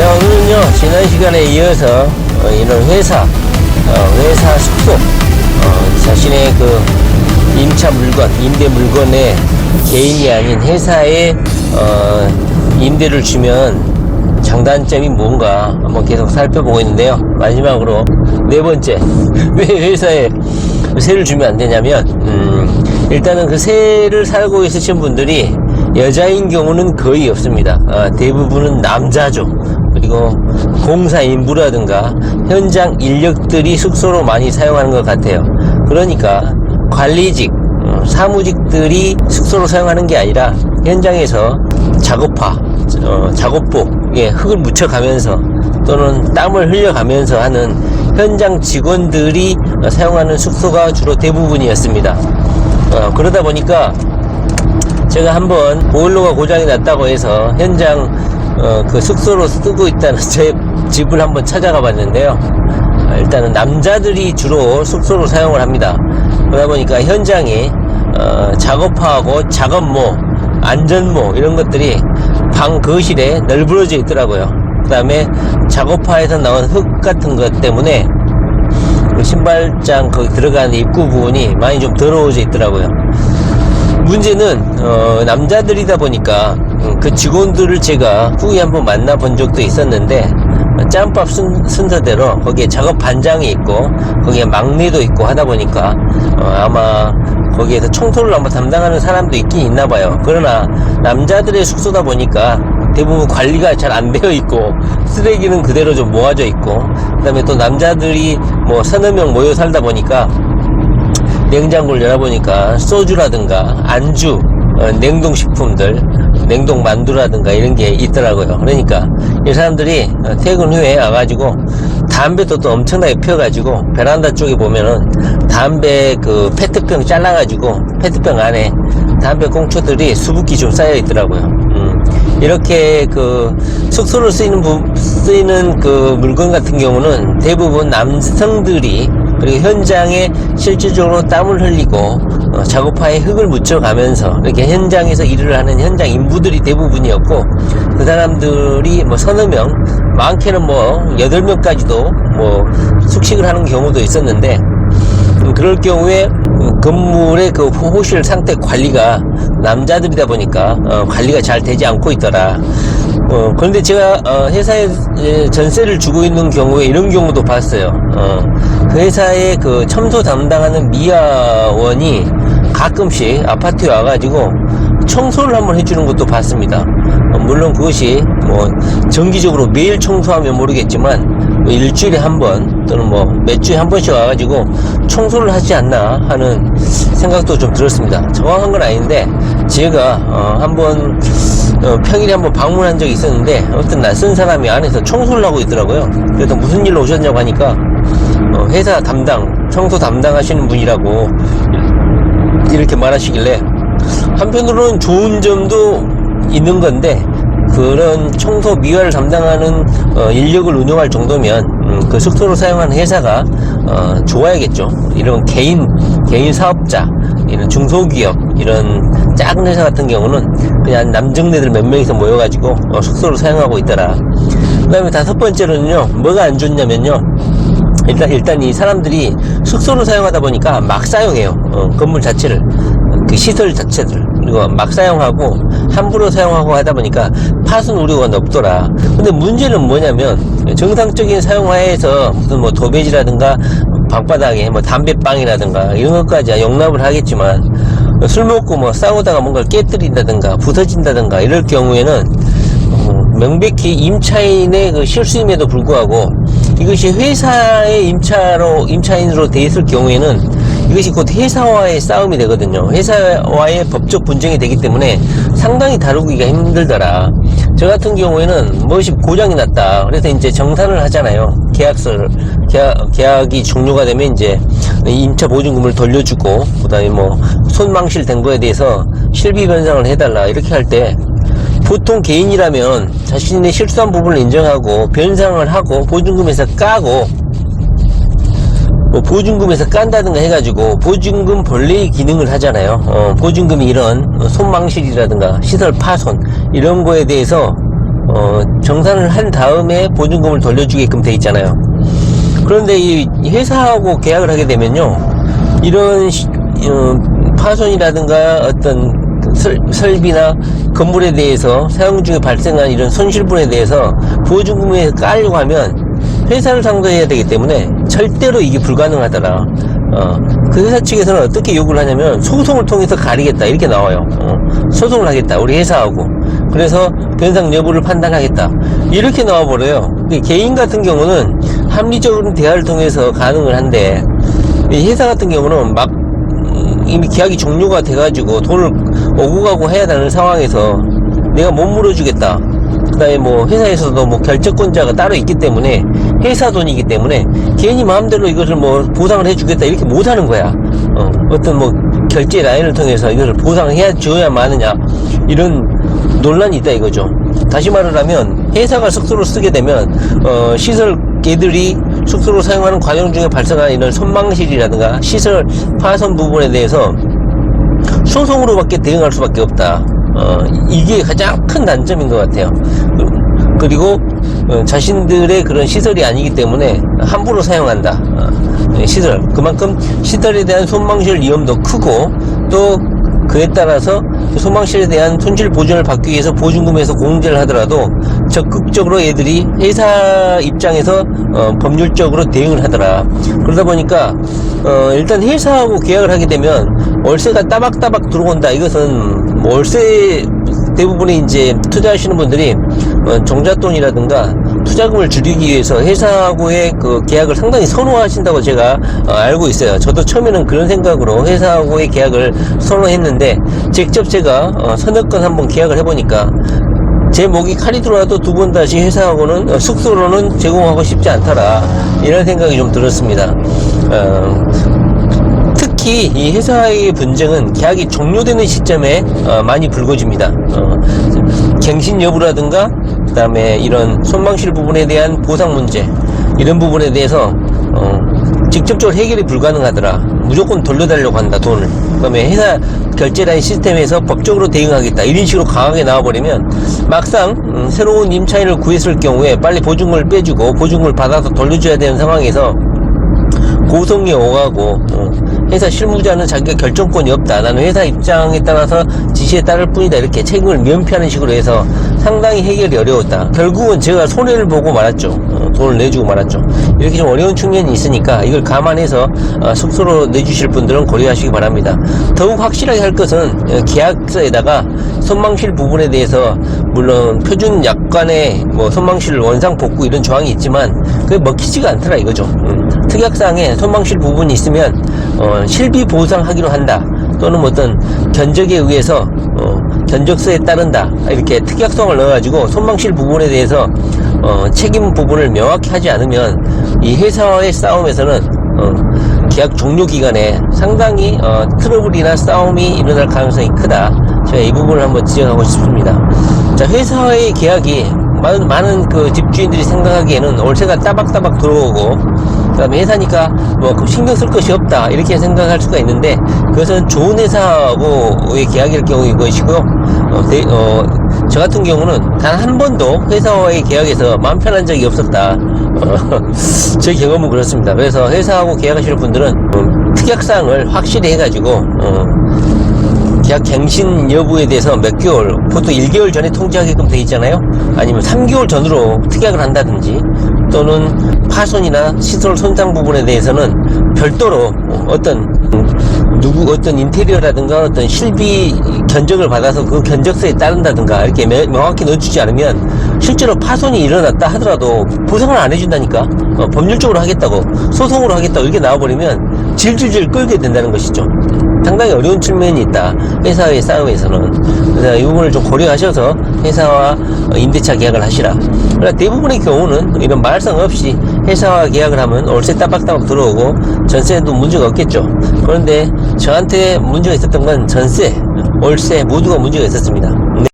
자 오늘은요 지난 시간에 이어서 어, 이런 회사 어, 회사 숙소 어, 자신의 그 임차 물건 임대 물건에 개인이 아닌 회사에 어, 임대를 주면 장단점이 뭔가 한번 계속 살펴보고 있는데요 마지막으로 네 번째 왜 회사에 세를 주면 안 되냐면 음, 일단은 그 세를 살고 있으신 분들이 여자인 경우는 거의 없습니다. 아, 대부분은 남자죠. 그리고 공사 인부라든가 현장 인력들이 숙소로 많이 사용하는 것 같아요. 그러니까 관리직, 어, 사무직들이 숙소로 사용하는 게 아니라 현장에서 작업화, 어, 작업복에 흙을 묻혀가면서 또는 땀을 흘려가면서 하는 현장 직원들이 어, 사용하는 숙소가 주로 대부분이었습니다. 어, 그러다 보니까 제가 한번 보일러가 고장이 났다고 해서 현장 어, 그 숙소로 쓰고 있다는 제 집을 한번 찾아가 봤는데요. 어, 일단은 남자들이 주로 숙소로 사용을 합니다. 그러다 보니까 현장에 어, 작업하고 작업모, 안전모 이런 것들이 방 거실에 널브러져 있더라고요. 그 다음에 작업화에서 나온 흙 같은 것 때문에 그 신발장 거기 들어가는 입구 부분이 많이 좀 더러워져 있더라고요. 문제는 어, 남자들이다 보니까 음, 그 직원들을 제가 후에 한번 만나본 적도 있었는데 어, 짬밥 순, 순서대로 거기에 작업 반장이 있고 거기에 막내도 있고 하다 보니까 어, 아마 거기에서 청소를 한번 담당하는 사람도 있긴 있나 봐요. 그러나 남자들의 숙소다 보니까 대부분 관리가 잘 안 되어 있고 쓰레기는 그대로 좀 모아져 있고 그 다음에 또 남자들이 뭐 서너 명 모여 살다 보니까 냉장고를 열어보니까 소주라든가 안주, 어, 냉동식품들, 냉동 만두라든가 이런 게 있더라고요. 그러니까 이 사람들이 어, 퇴근 후에 와가지고 담배도 또 엄청나게 피워가지고 베란다 쪽에 보면은 담배 그 페트병 잘라가지고 페트병 안에 담배 꽁초들이 수북히 좀 쌓여 있더라고요. 음, 이렇게 그 숙소로 쓰이는 부, 쓰이는 그 물건 같은 경우는 대부분 남성들이 그리고 현장에 실질적으로 땀을 흘리고 어, 작업화에 흙을 묻혀가면서 이렇게 현장에서 일을 하는 현장 인부들이 대부분이었고 그 사람들이 뭐 서너 명 많게는 뭐 여덟 명까지도 뭐 숙식을 하는 경우도 있었는데 음, 그럴 경우에 그 건물의 그 호실 상태 관리가 남자들이다 보니까 어, 관리가 잘 되지 않고 있더라. 어, 그런데 제가 어, 회사에 예, 전세를 주고 있는 경우에 이런 경우도 봤어요. 어, 그 회사의 그 첨소 담당하는 미아원이 가끔씩 아파트에 와가지고 청소를 한번 해주는 것도 봤습니다. 어, 물론 그것이 뭐 정기적으로 매일 청소하면 모르겠지만 뭐 일주일에 한 번 또는 뭐 몇 주에 한 번씩 와가지고 청소를 하지 않나 하는 생각도 좀 들었습니다. 정확한 건 아닌데 제가 어, 한번 어, 평일에 한번 방문한 적이 있었는데 어떤 낯선 사람이 안에서 청소를 하고 있더라고요. 그래서 무슨 일로 오셨냐고 하니까 어, 회사 담당 청소 담당하시는 분이라고 이렇게 말하시길래 한편으로는 좋은 점도 있는 건데 그런 청소 미화를 담당하는 어, 인력을 운영할 정도면 음, 그 숙소로 사용하는 회사가 어, 좋아야겠죠. 이런 개인 개인 사업자 이런 중소기업 이런 작은 회사 같은 경우는 그냥 남정네들 몇 명이서 모여가지고 어, 숙소로 사용하고 있더라. 그 다음에 다섯 번째로는요 뭐가 안 좋냐면요 일단 일단 이 사람들이 숙소로 사용하다 보니까 막 사용해요. 어, 건물 자체를 그 시설 자체들 그리고 막 사용하고 함부로 사용하고 하다 보니까 파손 우려가 높더라. 근데 문제는 뭐냐면 정상적인 사용하에서 무슨 뭐 도배지라든가 방바닥에 뭐 담배빵이라든가 이런 것까지 용납을 하겠지만 술 먹고 뭐 싸우다가 뭔가를 깨뜨린다든가 부서진다든가 이럴 경우에는 어, 명백히 임차인의 그 실수임에도 불구하고 이것이 회사의 임차로 임차인으로 돼 있을 경우에는 이것이 곧 회사와의 싸움이 되거든요. 회사와의 법적 분쟁이 되기 때문에 상당히 다루기가 힘들더라. 저 같은 경우에는 무엇이 고장이 났다. 그래서 이제 정산을 하잖아요. 계약서를 계약, 계약이 종료가 되면 이제 임차 보증금을 돌려주고 그 다음에 뭐 손망실 된 거에 대해서 실비 변상을 해달라 이렇게 할 때 보통 개인이라면 자신의 실수한 부분을 인정하고 변상을 하고 보증금에서 까고 뭐 보증금에서 깐다든가 해가지고 보증금 본래의 기능을 하잖아요. 어, 보증금이 이런 손망실이라든가 시설 파손 이런 거에 대해서 어, 정산을 한 다음에 보증금을 돌려주게끔 돼 있잖아요. 그런데 이 회사하고 계약을 하게 되면요, 이런 시- 어, 파손이라든가 어떤 설, 설비나 건물에 대해서 사용 중에 발생한 이런 손실분에 대해서 보증금에 깔려고 하면 회사를 상대해야 되기 때문에 절대로 이게 불가능하더라. 어, 그 회사 측에서는 어떻게 요구를 하냐면 소송을 통해서 가리겠다 이렇게 나와요. 어, 소송을 하겠다 우리 회사하고. 그래서 변상 여부를 판단하겠다 이렇게 나와 버려요. 근데 개인 같은 경우는 합리적인 대화를 통해서 가능을 한데 이 회사 같은 경우는 막 음, 이미 계약이 종료가 돼가지고 돈을 오고 가고 해야 되는 상황에서 내가 못 물어주겠다. 그다음에 뭐 회사에서도 뭐 결정권자가 따로 있기 때문에 회사 돈이기 때문에 개인이 마음대로 이것을 뭐 보상을 해주겠다 이렇게 못 하는 거야. 어, 어떤 뭐 결제 라인을 통해서 이것을 보상해 줘야 마느냐 이런 논란이 있다 이거죠. 다시 말을 하면 회사가 숙소를 쓰게 되면 어, 시설 개들이 숙소로 사용하는 과정 중에 발생한 이런 손망실이라든가 시설 파손 부분에 대해서 소송으로밖에 대응할 수밖에 없다. 어, 이게 가장 큰 단점인 것 같아요. 그- 그리고 어, 자신들의 그런 시설이 아니기 때문에 함부로 사용한다. 어, 네, 시설. 그만큼 시설에 대한 손망실 위험도 크고 또 그에 따라서 소망실에 대한 손실 보전을 받기 위해서 보증금에서 공제를 하더라도 적극적으로 얘들이 회사 입장에서 어, 법률적으로 대응을 하더라. 그러다 보니까 어, 일단 회사하고 계약을 하게 되면 월세가 따박따박 들어온다. 이것은 뭐 월세 대부분의 이제 투자하시는 분들이 어, 종잣돈이라든가 투자금을 줄이기 위해서 회사하고의 그 계약을 상당히 선호하신다고 제가 어, 알고 있어요. 저도 처음에는 그런 생각으로 회사하고의 계약을 선호했는데 직접 제가 어, 건 한번 계약을 해보니까 제 목이 칼이 들어와도 두 번 다시 회사하고는 어, 숙소로는 제공하고 싶지 않더라 이런 생각이 좀 들었습니다. 어, 특히 이 회사의 분쟁은 계약이 종료되는 시점에 어, 많이 불거집니다. 어, 갱신 여부라든가 그 다음에 이런 손망실 부분에 대한 보상 문제 이런 부분에 대해서 어, 직접적으로 해결이 불가능하더라. 무조건 돌려달라고 한다 돈을. 그 다음에 회사 결제라인 시스템에서 법적으로 대응하겠다 이런 식으로 강하게 나와버리면 막상 음, 새로운 임차인을 구했을 경우에 빨리 보증금을 빼주고 보증금을 받아서 돌려줘야 되는 상황에서 고성이 오가고 어, 회사 실무자는 자기가 결정권이 없다. 나는 회사 입장에 따라서 지시에 따를 뿐이다. 이렇게 책임을 면피하는 식으로 해서 상당히 해결이 어려웠다. 결국은 제가 손해를 보고 말았죠. 어, 돈을 내주고 말았죠. 이렇게 좀 어려운 측면이 있으니까 이걸 감안해서 어, 숙소로 내주실 분들은 고려하시기 바랍니다. 더욱 확실하게 할 것은 어, 계약서에다가 손망실 부분에 대해서 물론 표준 약관에 뭐 손망실 원상 복구 이런 조항이 있지만 그게 먹히지가 않더라 이거죠. 음. 특약사항에 손망실 부분이 있으면 어, 실비 보상하기로 한다 또는 뭐 어떤 견적에 의해서 어, 견적서에 따른다 이렇게 특약성을 넣어가지고 손망실 부분에 대해서 어, 책임 부분을 명확히 하지 않으면 이 회사와의 싸움에서는 어, 계약 종료 기간에 상당히 어, 트러블이나 싸움이 일어날 가능성이 크다. 제가 이 부분을 한번 지적하고 싶습니다. 자, 회사와의 계약이 많은, 많은 그 집주인들이 생각하기에는 월세가 따박따박 들어오고 그다음에 회사니까 뭐그 신경 쓸 것이 없다 이렇게 생각할 수가 있는데 그것은 좋은 회사하고의 계약일 경우인 것이고요. 어, 대- 어, 저 같은 경우는 단 한 번도 회사와의 계약에서 마음 편한 적이 없었다. 어, 제 경험은 그렇습니다. 그래서 회사하고 계약하시는 분들은 어, 특약사항을 확실히 해가지고 어, 계약 갱신 여부에 대해서 몇 개월, 보통 1개월 전에 통지하게끔 돼 있잖아요. 아니면 3개월 전으로 특약을 한다든지 또는 파손이나 시설 손상 부분에 대해서는 별도로 어떤 누구 어떤 인테리어라든가 어떤 실비 견적을 받아서 그 견적서에 따른다든가 이렇게 매- 명확히 넣어주지 않으면 실제로 파손이 일어났다 하더라도 보상을 안 해준다니까 어, 법률적으로 하겠다고 소송으로 하겠다고 이렇게 나와버리면 질질질 끌게 된다는 것이죠. 상당히 어려운 측면이 있다. 회사의 싸움에서는. 그래서 이 부분을 좀 고려하셔서 회사와 어, 임대차 계약을 하시라. 그러나 대부분의 경우는 이런 말썽 없이 회사와 계약을 하면 월세 따박따박 들어오고 전세도 문제가 없겠죠. 그런데 저한테 문제가 있었던 건 전세, 월세 모두가 문제가 있었습니다. 네.